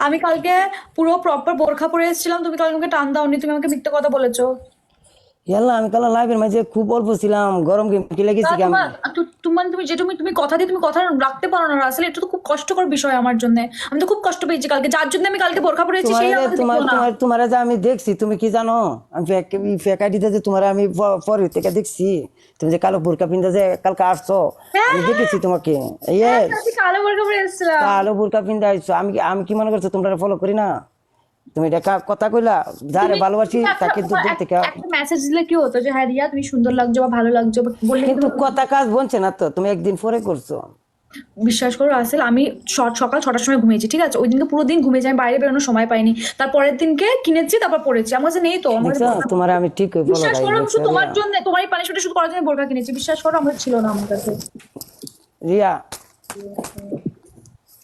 আমি কালকে পুরো প্রপার বোরখা পরে এসেছিলাম তুমি কালকে আমাকে টান দাওনি তুমি আমাকে মিথ্যে কথা বলেছ। ইয়াল্লা আমি কাল লাইভের মাঝে খুব অল্প ছিলাম গরম কি লেগেছি কি আমি তোমার তুমি যে তুমি তুমি কথা দিয়ে তুমি কথা রাখতে পারো না আসলে এটা তো খুব কষ্টকর বিষয় আমার জন্য। আমি তো খুব কষ্ট পেয়েছি কালকে। যার জন্য আমি কালকে বোরখা পরেছি সেই তোমার তোমার তোমার যে আমি দেখছি তুমি কি জানো? আমি ফেক আইডিতে যে তোমার আমি পরে থেকে দেখছি তুমি যে কালো বোরকা পিন্ধা যে কালকে আসছো আমি দেখেছি তোমাকে। আমি কালো বোরখা পরে কালো বোরকা পিন্ধা আইছো আমি আমি কি মনে করছ তোমরা ফলো করি না? তুমি এটা কথা কইলা যারে ভালোবাসি তাকে দূর দূর থেকে একটা মেসেজ দিলে কি হতো যে হ্যাঁ রিয়া তুমি সুন্দর লাগছো বা ভালো লাগছো বললে কিন্তু কথা কাজ বলছে না তো তুমি একদিন পরে করছ। বিশ্বাস করো আসলে আমি সকাল ছটার সময় ঘুমিয়েছি ঠিক আছে? ওই দিনকে পুরো দিন ঘুমিয়েছি আমি বাইরে বেরোনোর সময় পাইনি। তারপরের দিনকে কিনেছি তারপর পড়েছি। আমার কাছে নেই তো তোমার আমি ঠিক বিশ্বাস করো শুধু তোমার জন্য তোমার এই পানিশমেন্ট শুধু করার জন্য বোরকা কিনেছি। বিশ্বাস করো আমার ছিল না আমার কাছে। রিয়া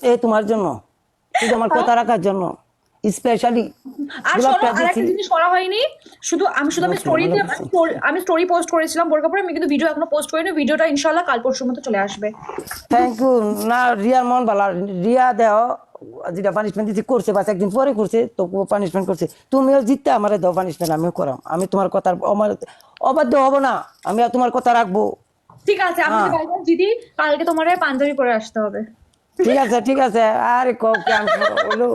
এই তোমার জন্য। শুধু আমার কথা রাখার জন্য। স্পেশালি আর শোনো আর জিনিস করা হয়নি শুধু আমি শুধু আমি স্টোরিতে আমি স্টোরি পোস্ট করেছিলাম বোরকা পরে আমি কিন্তু ভিডিও এখনও পোস্ট করিনি ভিডিওটা ইনশাল্লাহ কাল পরশুর মতো চলে আসবে। থ্যাংক ইউ না রিয়ার মন ভালো। রিয়া দেহ যেটা পানিশমেন্ট দিচ্ছি করছে বাস একদিন পরে করছে তবুও পানিশমেন্ট করছে। তুমিও জিততে আমার দাও পানিশমেন্ট আমিও করাম। আমি তোমার কথার আমার অবাধ্য হব না। আমি আর তোমার কথা রাখব। ঠিক আছে আমি দিদি কালকে তোমার পাঞ্জাবি পরে আসতে হবে। ঠিক আছে ঠিক আছে। আরে আমি বলো।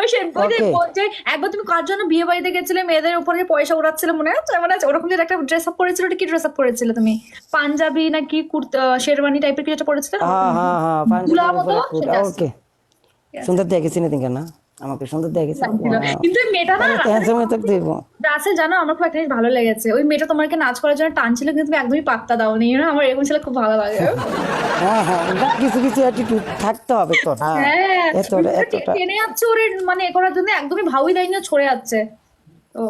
ওই সে ওই যে. একবার তুমি কার জন্য বিয়ে বাড়িতে গেছিলে? মেয়েদের উপরে পয়সা উড়াচ্ছিলে মনে আছে? মনে আছে ওরকম যে একটা ড্রেস আপ করেছিল কি ড্রেস আপ করেছিলে তুমি? পাঞ্জাবি নাকি কুর্তা শেরওয়ানি টাইপের কিছু একটা পরেছিলে? না? হ্যাঁ হ্যাঁ হ্যাঁ আছে। ওকে। সুন্দর দেখেছি না না? আমাকে সুন্দর দেখেছি। কিন্তু মেয়েটা না রাসেল জানো আমার খুব একটা ভালো লেগেছে। ওই মেয়েটা তোমাকে নাচ করার জন্য টানছিল কিন্তু তুমি একদমই পাত্তা দাও নি আমার এরকম ছেলে খুব ভালো লাগে। হ্যাঁ হ্যাঁ না, কিছু কিছু অ্যাটিটিউড থাকতে হবে তো এতটা তুমি এতটা টেনে যাচ্ছে ওর মানে এ করার জন্য একদমই ভাউই দেয়নি ছড়ে যাচ্ছে। তো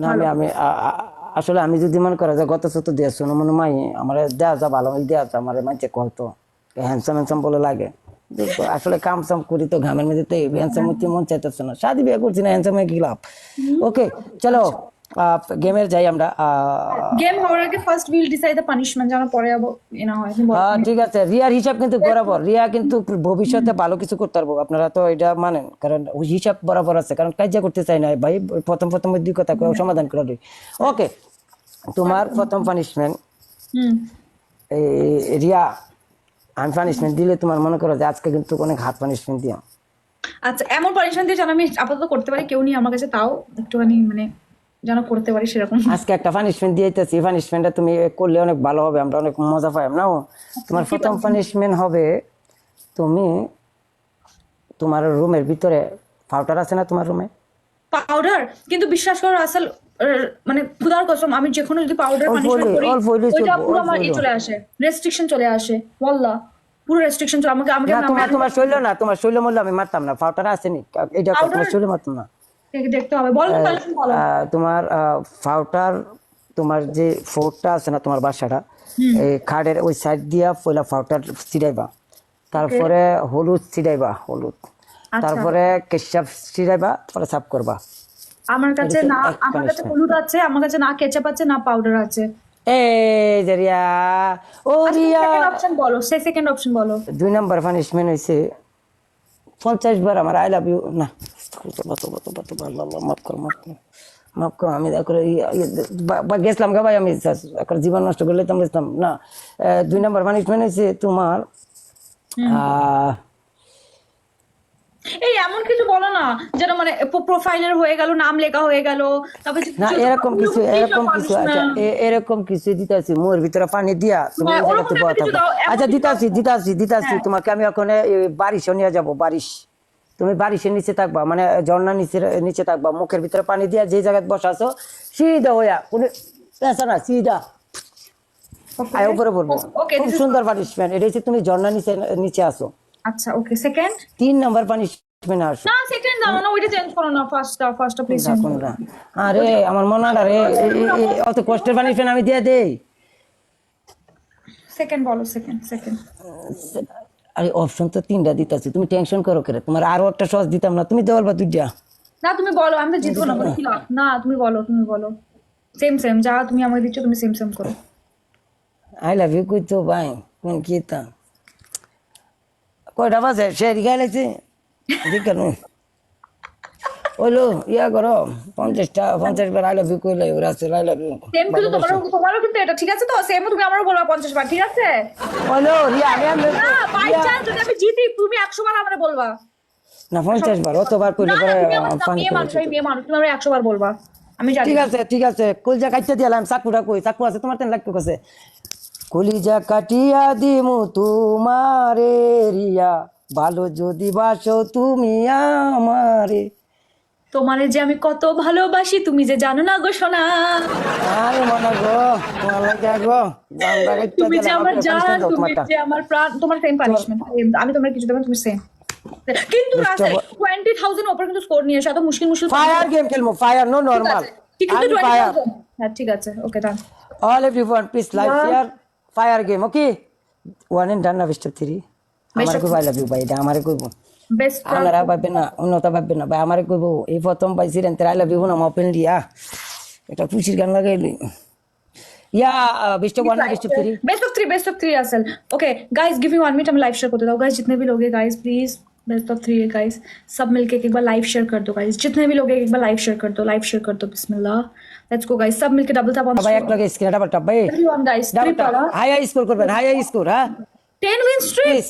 না আমি আমি আসলে আমি যদি মনে করা যায় গত চতুর্থ দিয়ে শোনো মনে মাই আমার দেওয়া যা ভালো দেওয়া যা আমার মানছে কত হ্যান্ডসাম হ্যান্ডসাম বলে লাগে। আসলে কাম সাম করি তো ঘামের মধ্যে তো হ্যান্ডসাম হচ্ছে মন চাইতেছে না। শাদি বিয়ে করছি না হ্যান্ডসাম কি লাভ? ওকে চলো গেমের যাই আমরা গেম হওয়ার আগে first will decide the punishment যেন পরে না হয় ঠিক আছে রিয়ার হিসাব কিন্তু বরাবর। রিয়া কিন্তু ভবিষ্যতে ভালো কিছু করতে পারব। আপনারা তো এটা মানেন কারণ হিসাব বরাবর আছে কারণ কাজা করতে চাই না। ভাই প্রথম প্রথম ওই দুই কথা সমাধান করে ওকে তোমার প্রথম পানিশমেন্ট হুম। রিয়া আমি পানিশমেন্ট দিলে তোমার মনে করো যে আজকে কিন্তু অনেক হাত পানিশমেন্ট দিও। আচ্ছা এমন পানিশমেন্ট দিয়ে যেন আমি আপাতত করতে পারি কেউ নেই আমার কাছে তাও একটুখানি মানে যেন করতে পারি সেরকম। আজকে একটা পানিশমেন্ট দিয়ে দিয়েছি পানিশমেন্টটা তুমি করলে অনেক ভালো হবে আমরা অনেক মজা পাই না তোমার প্রথম পানিশমেন্ট হবে তুমি তোমার রুমের ভিতরে পাউডার আছে না তোমার রুমে পাউডার কিন্তু বিশ্বাস করো আসল মানে খুদার কসম আমি যে কোনো যদি পাউডার পানিশমেন্ট করি ওইটা পুরো আমার হলেও। চলে আসে রেস্ট্রিকশন চলে আসে ওয়াল্লাহ পুরো রেস্ট্রিকশন আমাকে আমাকে না তোমার তোমার শৈল না তোমার শৈল মূল্য আমি মারতাম না পাউডার আসেনি এটা তোমার শৈল মারতাম না। দেখে দেখতে হবে বলো তোমার ফাউটার তোমার যে ফোরটা আছে না তোমার বাসাটা এই খাটের ওই সাইড দিয়া পয়লা ফাউটার ছিড়াইবা তারপরে হলুদ ছিড়াইবা হলুদ। আচ্ছা। তারপরে কেশাপ ছিড়াইবা পরে সাফ করবা। আমার কাছে না আমার কাছে হলুদ আছে আমার কাছে না কেচাপ আছে না পাউডার আছে। এই যে রিয়া ও রিয়া। অপশন বলো সে সেকেন্ড অপশন বলো। দুই নম্বর পানিশমেন্ট হয়েছে পঞ্চাশ বার আমার আই লাভ ইউ না আল্লাহ মাফ কর মাফ কর মাফ কর আমি করে গেছিলাম গা ভাই আমি জীবন নষ্ট করলে তো আমি না দুই নম্বর পানিশমেন্ট হয়েছে তোমার আহ, এমন কিছু বলো না যেন মানে প্রোফাইলের হয়ে গেল নাম লেখা হয়ে গেল তারপরে না এরকম কিছু এরকম কিছু আচ্ছা এরকম কিছু দিতেছি মোর ভিতরে পানি দিয়া তুমি হ্যাঁ, জায়গাতে বসা থাকো। দাও, এমন আচ্ছা দিতাছি দিতাছি দিতাছি তোমাকে আমি ওখানে বারিশও নিয়ে যাব বারিশ। তুমি বারিশের নিচে থাকবা মানে ঝর্ণা নিচে নিচে থাকবা মুখের ভিতরে পানি দিয়া যে জায়গায় বসাছো সিধা হইয়া কোনো পেঁচা না সিধা। আয় উপরে বলব। খুব সুন্দর পানিশমেন্ট এটা হচ্ছে তুমি ঝর্ণা নিচে নিচে আসো আচ্ছা ওকে সেকেন্ড তিন নম্বর পানিশমেন্ট আসো? না সেকেন্ড দাও না ওইটা চেঞ্জ করো না আরে আমার রে অত কষ্টের আমি দিয়ে দেই। সেকেন্ড বলো সেকেন্ড সেকেন্ড আরে অপশন তো তিনটা দিতেছি তুমি টেনশন করো করে? তোমার আরও একটা সহজ দিতাম না তুমি দেওয়াল বা দুইটা। না তুমি বলো আমি তো জিতবো না বলে না তুমি বলো তুমি বলো। সেম সেম যা তুমি আমাকে দিচ্ছ তুমি সেম সেম করো। আই লাভ ইউ কই তো ভাই কোন কি তা? কয়টা বাজে? লাগছে ঠিক কেন ওইলো ইয়া করো পঞ্চাশটা পঞ্চাশ বার আই লাভ ইউ কইলে ওরা আছে আই লাভ ইউ সেম কিন্তু তোমারও তোমারও কিন্তু এটা ঠিক আছে তো? সেম তুমি আমারও বলবা পঞ্চাশ বার ঠিক আছে? ওইলো রিয়া রিয়া না বাই চান্স যদি আমি জিতি তুমি একশো বার আমার বলবা। না পঞ্চাশ বার অতবার কইলে পরে মেয়ে মানুষ আমি মেয়ে মানুষ তুমি আমার একশো বার বলবা। আমি জানি। ঠিক আছে ঠিক আছে কলিজা কাটিয়ে দিলাম চাকুটা কই? চাকু আছে তোমার তেন লাগতো কাছে। কলিজা কাটিয়া দিমু তোমারে রিয়া। ভালো যদি বাসো তুমি আমারে। তোমারে যে আমি কত ভালোবাসি তুমি যে জানো না গো সোনা। আরে মনে গো গো তুমি যে আমার জান তুমি যে আমার প্রাণ তোমার সেম পানিশমেন্ট আমি তোমার কিছু দেবো তুমি সেম কিন্তু টোয়েন্টি থাউজেন্ড ওপর কিন্তু স্কোর নিয়ে এসে এত মুশকিল মুশকিল ফায়ার গেম খেলব ফায়ার নো নরমাল ঠিক টোয়েন্টি ফায়ার হ্যাঁ ঠিক আছে okay done all everyone please like share fire game okay? One and done না of three আমারে কইবা লাভ ইউ ভাই এটা আমারে কইবো বেস্ট আপনারা ভাববেন না উন্নত ভাববেন না ভাই আমারে কইবো এই প্রথম পাইছি রেন আই লাভ ইউ না ওপেন দিয়া এটা খুশির গান লাগাইলি ইয়া best of one best of three best of three best of three असल okay guys give me one minute हम लाइव शेयर कर दो गाइस जितने भी लोग हैं guys please best of three है गाइस सब मिलके एक बार लाइव शेयर कर दो गाइस जितने भी लोग हैं एक बार लाइव शेयर कर दो लाइव शेयर कर दो बिस्मिल्लाह लेट्स गो गाइस सब मिलके डबल टैप ऑन ভাই এক লগে স্ক্রিন ডাবল টপ ভাই everyone guys double top triple high high score করবেন হাই হাই স্কোর হ্যাঁ 10 win streak please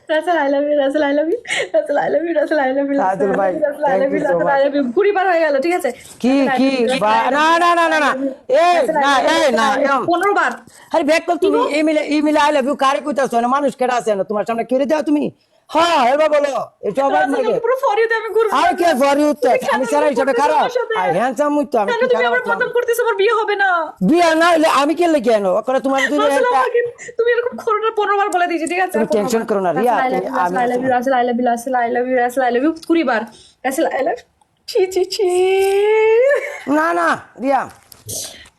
Russell I love you Russell I love you Russell I love you Russell I love you Russell ভাই I love you Russell I love you ঘুরি পার হয়ে গেল ঠিক আছে? কি কি না না না না না। এ না এ না 15 বার। আরে ব্যাক কল তুমি এই মিলে এই আই লাভ ইউ কারে কইতাছো? না মানুষ কেডা আছে? না তোমার সামনে কেড়ে দাও তুমি? হ্যাঁ এবার বলো। এটা আবার নাকি বিয়ে হবে না। বিয়ে না হলে আমি কে লাগি আনো করে তোমার তুমি তুমি বলে দিয়েছি ঠিক আছে? টেনশন করো না রিয়া আমি I love you Russell I love you ছি। না না রিয়া।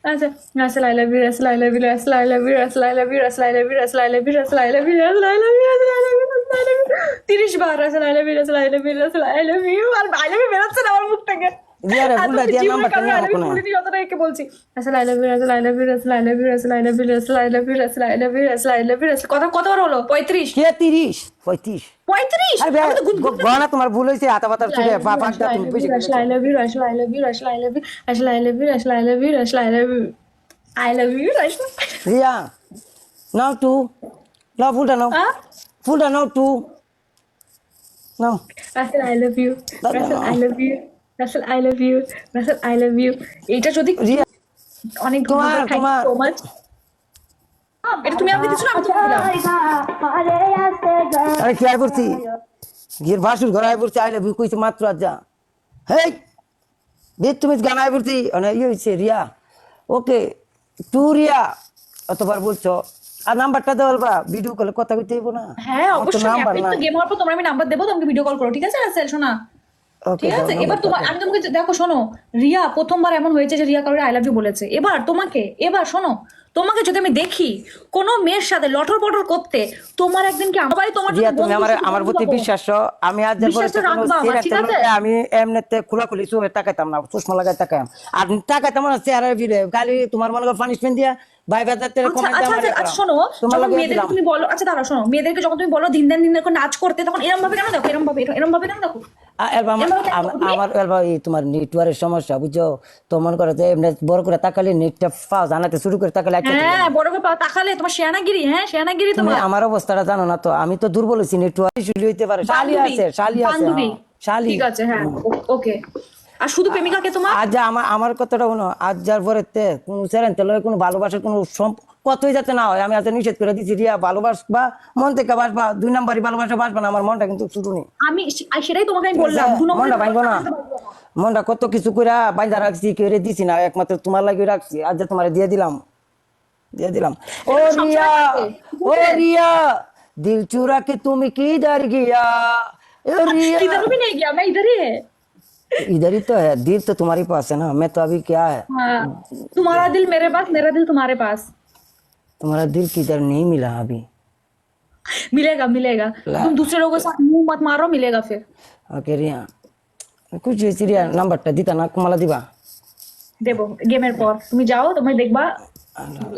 আচ্ছা Russell I love you Russell I love you Russell I love you Russell I love you Russell I love you Russell I love you Russell I love you Russell I love you Russell I love you তিরিশ বার Russell I love you Russell I love you Russell আমার মুখ থেকে পঁয়ত্রিশ রে ফুলটা দিয়া নাম্বারটা নিয়ে রাখো না ফুলটি যতটা একে বলছি আসলে আই লাভ ইউ আসলে I love I love you আসলে আই নাও টু নাও ফুলটা নাও ফুলটা নাও টু নাও আসলে you Russell, I love you. Russell, I love you. এটা যদি অনেক তোমার, তোমার। সো মাচ এটা তুমি আমাকে দিছো না? আমি তোমাকে দিলাম। আরে কি পড়ছি ভাসুর ঘর আয় পড়ছি আইলে ভুল কইছে মাত্র আজ যা হেই বেদ তুমি গান আয় পড়ছি। মানে ইয়ে হয়েছে রিয়া। ওকে টু রিয়া অতবার বলছো। আর নাম্বারটা দেওয়াল বা ভিডিও কলে কথা কইতে হইব না। হ্যাঁ অবশ্যই। আপনি তো গেম হওয়ার পর তোমার আমি নাম্বার দেবো তোমাকে ভিডিও কল করো ঠিক আছে? রাসেল শোনা। ঠিক আছে? এবার তোমার আমি তোমাকে দেখো শোনো রিয়া প্রথমবার এমন হয়েছে যে রিয়া কারোর আই লাভ ইউ বলেছে। এবার তোমাকে এবার শোনো তোমাকে যদি আমি দেখি কোন মেয়ের সাথে লটর পটর করতে তোমার একদিন কি আমার তোমার রিয়া তুমি আমার আমার প্রতি বিশ্বাস আমি আজ? আমি এমনিতে খোলাখুলি চোখে তাকাইতাম না চশমা লাগাই তাকাইতাম। আর তাকাইতাম না চেহারা ফিরে খালি তোমার মনে করো পানিশমেন্ট দিয়া ভাই বাজার শোনো তোমার যখন লাগে মেয়েদেরকে দিলাম তুমি বলো আচ্ছা দাঁড়াও শোনো মেয়েদেরকে যখন তুমি বলো দিন দিন দিন দিন করে নাচ করতে তখন এরম ভাবে কেন দেখো এরম ভাবে এরম ভাবে কেন দেখো? অ্যালবাম এভাবে দেখো? তুমি? আমার তোমার নেটওয়ার্কের সমস্যা বুঝছ? তো মনে করো যে এমনি বড় করে তাকালে নেটটা পাও জানাতে শুরু করে তাকালে হ্যাঁ বড় করে তাকালে তোমার শেয়ানাগিরি হ্যাঁ শেয়ানাগিরি তুমি তোমার। আমার অবস্থাটা জানো না তো আমি তো দুর্বল হয়েছি নেটওয়ার্ক শুলি হইতে পারে শালি আছে শালি আছে হ্যাঁ, শালি। ঠিক আছে হ্যাঁ ওকে। আর শুধু প্রেমিকাকে তোমার আজ যা আমার আমার কথাটা শোনো আজ যার পরে তে কোনো চ্যালেঞ্জ তেলে কোনো ভালোবাসার কোনো সম্প- কতই যাতে না হয় আমি আজ নিষেধ করে দিচ্ছি রিয়া ভালোবাসবা মন থেকে বাসবা দুই নাম্বারই ভালোবাসা বাসবা না আমার মনটা কিন্তু শুরু নেই আমি সে- আর সেটাই তোমাকে আমি বললাম দু নম্বরে মনটা ভাঙবো না মনটা কত কিছু করে বাইন্দা রাখছি কেড়ে দিছি না একমাত্র তোমার লাগে রাখছি আজ যে তোমার দিয়ে দিলাম দিয়ে দিলাম ও রিয়া ও রিয়া দিল চুরা কে তুমি কি দার গিয়া ও রিয়া किधर भी नहीं गया मैं इधर ही है इधर ही तो है दिल तो तुम्हारे पास है ना मैं तो अभी क्या है हाँ तुम्हारा दिल मेरे पास मेरा दिल तुम्हारे पास तुम्हारा दिल किधर नहीं मिला अभी मिलेगा मिलेगा तुम दूसरे लोगों के साथ मुंह मत मारो मिलेगा फिर ওকে রিয়া কুছ সিরিয়া নাম্বারটা দিতা না কমালা দিবা দেবো গেমের পর তুমি যাও তুমি দেখবা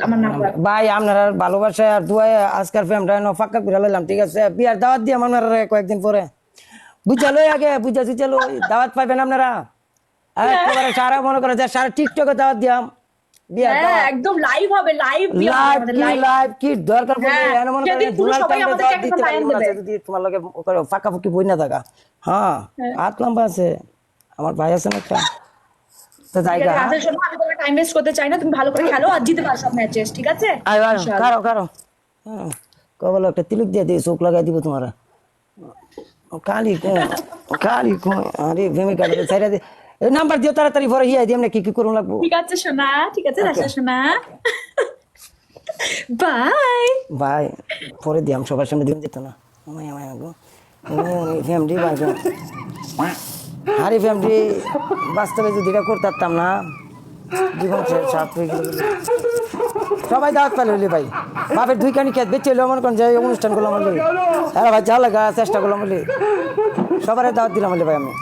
আমার নাম্বার ভাই আপনার আর ভালোবাসা আর দুয়ায় আজকাল ফ্যামটা ন ফাঁকা করে লাইলাম ঠিক আছে বিয়ার দাওয়াত দিয়ে আপনারা কয়েকদিন পরে বুঝালো আগে বুঝা সুঝালো দাওয়াত পাইবেন আপনারা? একেবারে সারা মনে করে যে সারা টিকটকে দাওয়াত বিয়ার হ্যাঁ একদম লাইভ হবে লাইভ লাইভ কি লাইভ কি দরকার পড়লে হ্যাঁ, মনে করে দুলাল টাইমে দাওয়াত দিতে একটা পারি time আছে দেবে। যদি তোমার লগে ফাঁকা ফুঁকি বই না থাকা। হ্যাঁ হাত লম্বা আছে আমার ভাই আছে না একটা। তো জায়গা রাতের জন্য আমি তোমার টাইম ওয়েস্ট করতে চাই না তুমি ভালো করে খেলো আর জিতে পারো সব ম্যাচেস ঠিক আছে? আয় আয় কারও কারও। হ্যাঁ কবল একটা তিলক দিয়ে দিয়ে চোখ লাগাই দিব তোমার। কালি কোন? কালি কোন? আরে ভেমে কালি সাইরা দে। নাম্বার দিও তাড়াতাড়ি পরে ইয়ে দিই আমরা কি কি করুন লাগবো? ঠিক আছে সোনা ঠিক আছে রাশা সোনা। বাই। ভাই পরে দিয়াম সবার সামনে দিন যেত না। আমায় আমায় গো। ফ্যামিলি আরে ফ্যামিলি বাস্তবে যদি এটা করতাম না জীবন শেষ, হয়ে সবাই দাওয়াত পেলে হইলে ভাই। বাপের দুই কানি খেত বেঁচে এলো, মনে করেন যে অনুষ্ঠান করলাম বলে। হ্যাঁ ভাই, যা লাগা চেষ্টা করলাম বলে। সবার দাওয়াত দিলাম বলে ভাই আমি।